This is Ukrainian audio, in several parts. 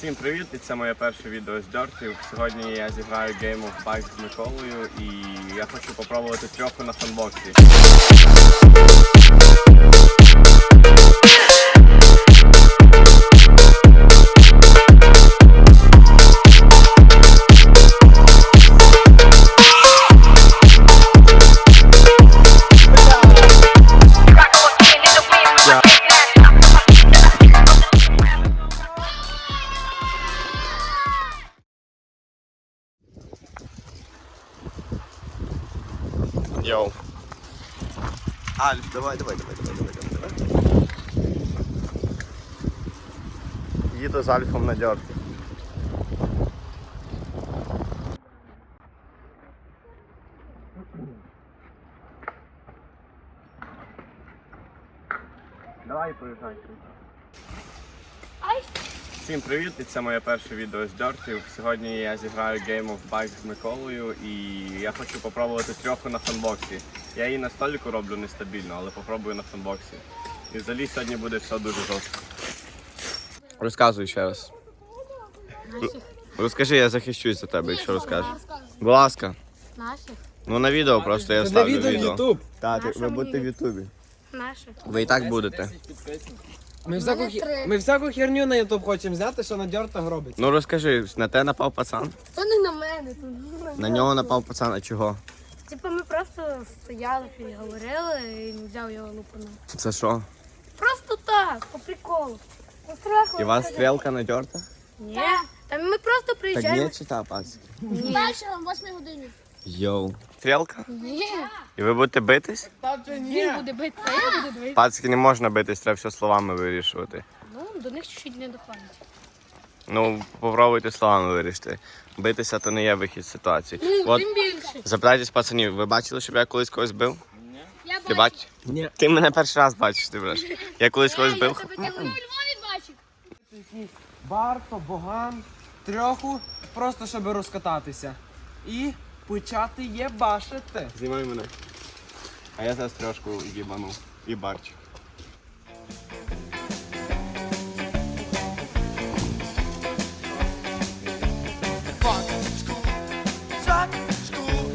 Всім привіт! І це моє перше відео з дьортів. Сьогодні я зіграю Game of Bike з Миколою і я хочу попробувати трьоху на фанбоксі. Йоу. Альф, давай, давай, давай, давай, давай, давай, давай. Їду з Альфом на дьорті. Давай поїжджай. Всім привіт! І це моє перше відео з дьортів. Сьогодні я зіграю Game of Bike з Миколою і я хочу попробувати трьоху на фанбоксі. Я її на століку роблю нестабільно, але попробую на фанбоксі. І взагалі сьогодні буде все дуже жорстко. Розказуй ще раз. Розкажи, я захищусь за тебе, якщо розкажеш. Будь ласка. Наших? Ну на відео просто я Це ставлю відео в відео. Ютуб. Так, ви будете в? Ютубі. Наших. Ви і так будете. Ми всяку, мене хі- три. ми всяку херню на Ютуб хочемо зняти, що на дьортах робить. Ну розкажи, на те напав пацан? То не на мене, то На нього напав пацан, а чого? Типа ми просто стояли і говорили, і він взяв його лупанув. Це що? Просто так, по приколу. Ну, страху. І у вас стрілка надерта? Ні. Там ми просто Так приїжджаємо. ні, чи та пацки? Ні. Дальше о 8 годині. Йоу. Стрілка? Ні. І ви будете битись? Він буде бити, а я буду бити. Пацки не можна битись, треба все словами вирішувати. Ну, до них чуть-чуть не доходить. Ну, попробуйте словами вирішити. Битися то не є вихід з ситуації. Ну, От тим більше. запитайтесь пацанів, ви бачили, щоб я колись когось бив? Я Ти бачиш? Ні. Ти мене перший раз бачиш, ти бреш. Я колись когось Я бив. тебе тільки Львові бачив. Барто, Боган, трьоху, просто щоб розкататися. І почати єбашити. Знімай мене. А я зараз трошку їбану. І барчик. Funk school, suck school,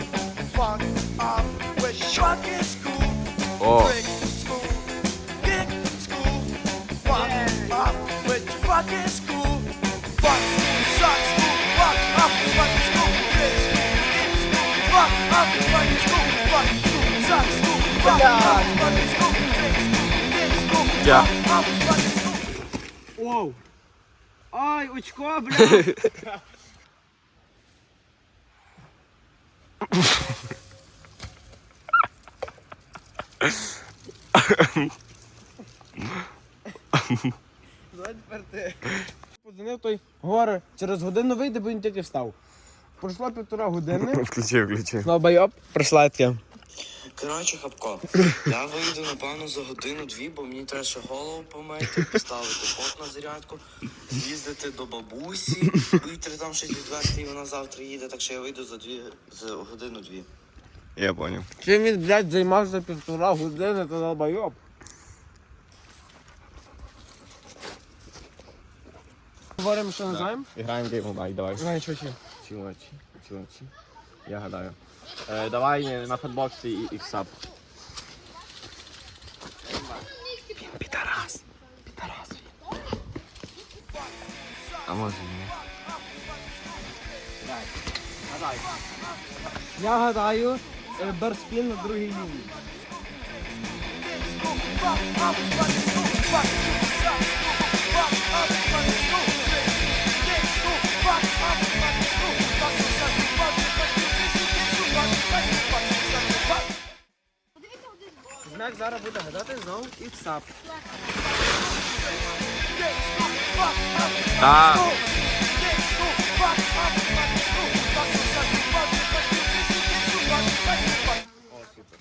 school. Оу. Ай, очко, бля. Давай. Подзвонив той горе, через годину вийде, бо він тільки встав. Пройшло півтора години. включи, включи. Слабайоп, прийшла таке. Коротше, Хапко, я вийду напевно за годину-дві, бо мені треба ще голову помити, поставити пот на зарядку, з'їздити до бабусі, вийти там щось відвести, і вона завтра їде, так що я вийду за дві за годину-дві. Я понял. Чим він, блядь, займався півтора години, то долбайоб. Говоримо, що називаємо? Граємо гейм байк, давай. Знаю, ще. Чувачі, чувачі. Я гадаю. Е, давай на футбоксі і іксап. Підарас. Підарас. А може ні. Я гадаю, е, барспін на другій лінії. Знак зараз буде гадати знову іксап. Так.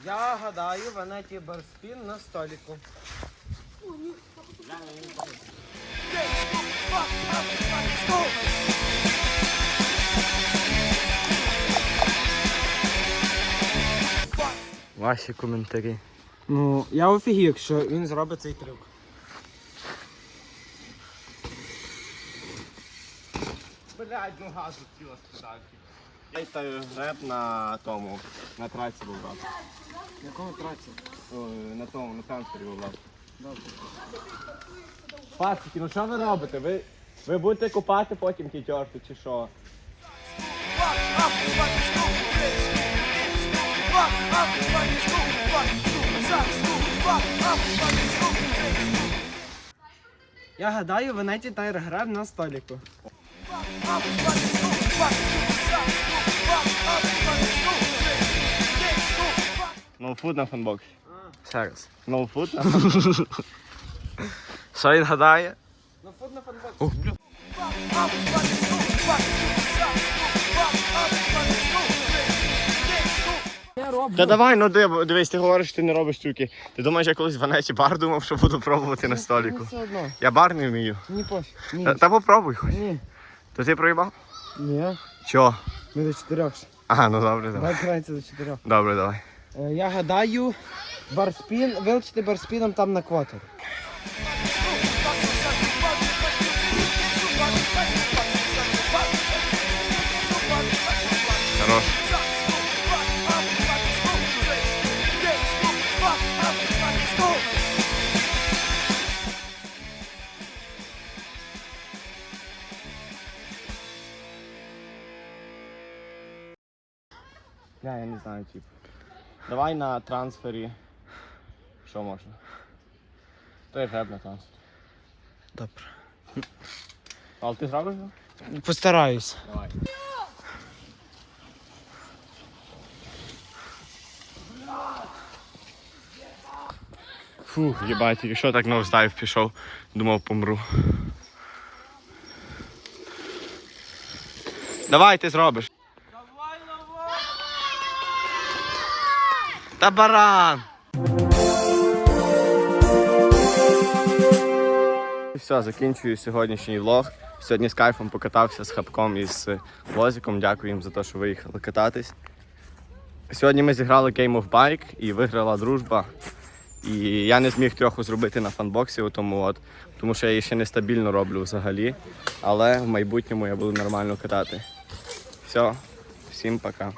Я гадаю, Ванеті барспін на століку. Ваші коментарі. Ну, я офігів, якщо він зробить цей трюк. блядь, ну газу тіла спитати. Я ставив греб на тому, на траці був брат. На якому праці? Ой, На тому, на трансфері був брат. Пацики, ну що ви робите? Ви, ви будете купати потім ті тьорти чи що? Fuck up fucking school, bitch. Fuck up fucking school. Fuck school. Я гадаю, Венеті Тайр грав на століку. Ноуфуд на фанбоксі. Ще раз. Ноуфуд на Що він гадає? На фут на фанбокс. Роблю. Та давай, ну див- дивись, ти говориш, що ти не робиш трюки. Ти думаєш, я колись в Венеті бар думав, що буду пробувати на століку. Мені все одно. Я бар не вмію. Ні пофіг. Ні. Та, та попробуй хоч. Ні. То ти проїбав? Ні. Чо? Ми до чотирьох. Ага, ну добре, давай. Давай грається до чотирьох. Добре, давай. Е, Я гадаю, барспін, вилучити барспіном там на квотер. Я, я не знаю, тип. Давай на трансфері. Що можна? Той греб на трансфері. Добре. Але ти зробиш його? Постараюсь. Давай. Фух, їбать, тільки що так ноуздайв пішов, думав помру. Давай, ти зробиш. Та баран! Все, закінчую сьогоднішній влог. Сьогодні з кайфом покатався з хапком і з Лозиком. Дякую їм за те, що виїхали кататись. Сьогодні ми зіграли Game of Bike і виграла дружба. І я не зміг трьоху зробити на фанбоксі, тому, от, тому що я її ще нестабільно роблю взагалі. Але в майбутньому я буду нормально катати. Все, всім пока.